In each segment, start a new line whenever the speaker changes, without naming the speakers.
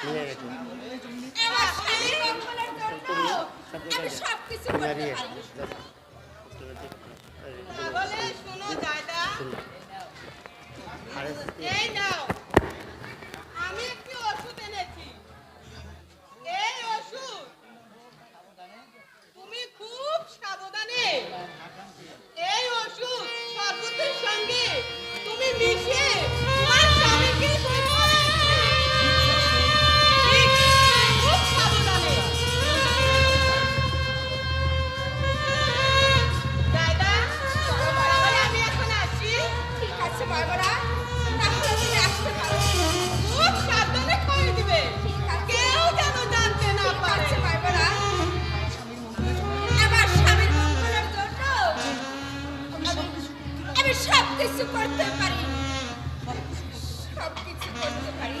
নিয়ে আরে
শোনো দাদা এই নাও।
করতে পারি? সব কিছু করতে পারি।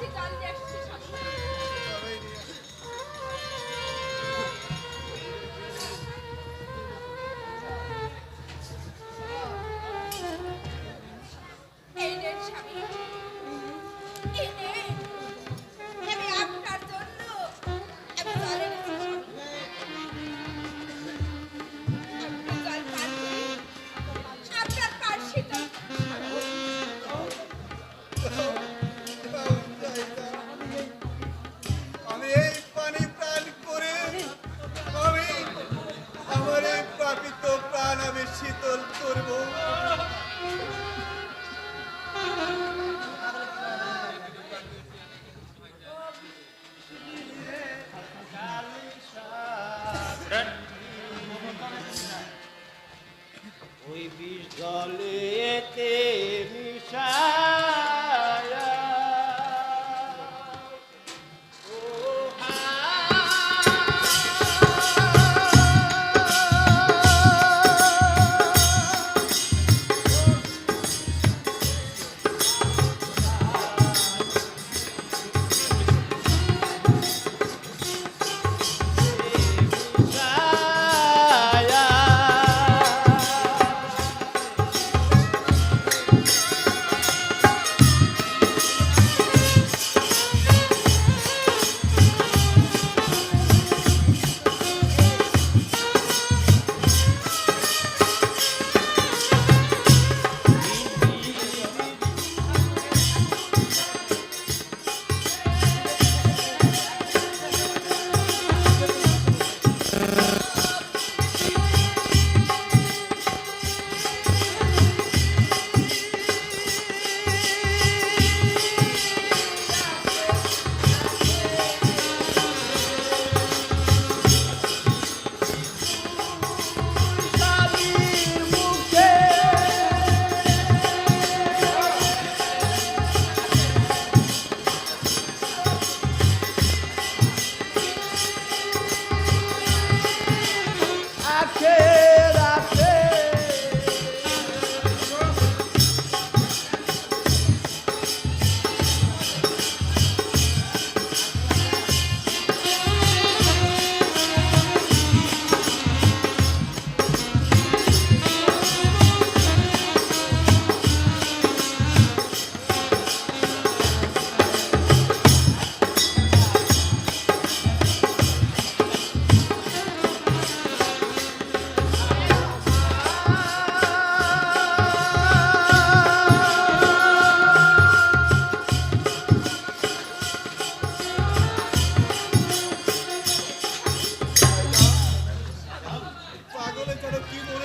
sie dann der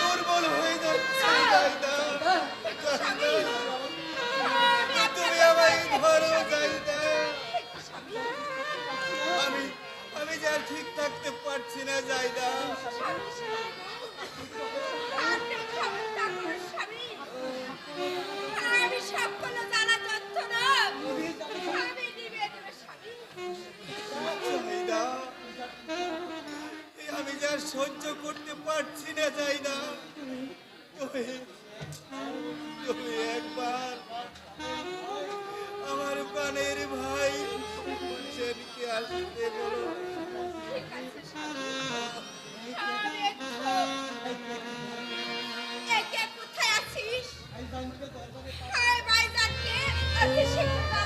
দুর্বল হয়ে যাচ্ছে
তুমি আমায় ধরো জায়দা
আমি আমি যা ঠিক থাকতে সহ্য করতে পারছি না, যাই না। একবার আমার পানের ভাই সেনকে আসতে বলো।
কোথায় আছিস? ভাই জানকে শিক্ষা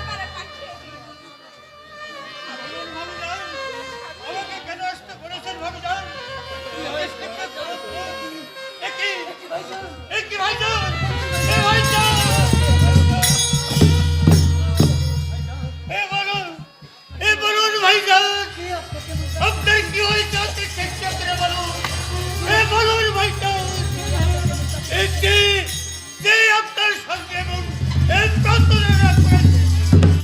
হয়েছে আপনার কি হয়েছে? চেষ্টা করে বলুন। বলুন ভাইটা আপনার সঙ্গে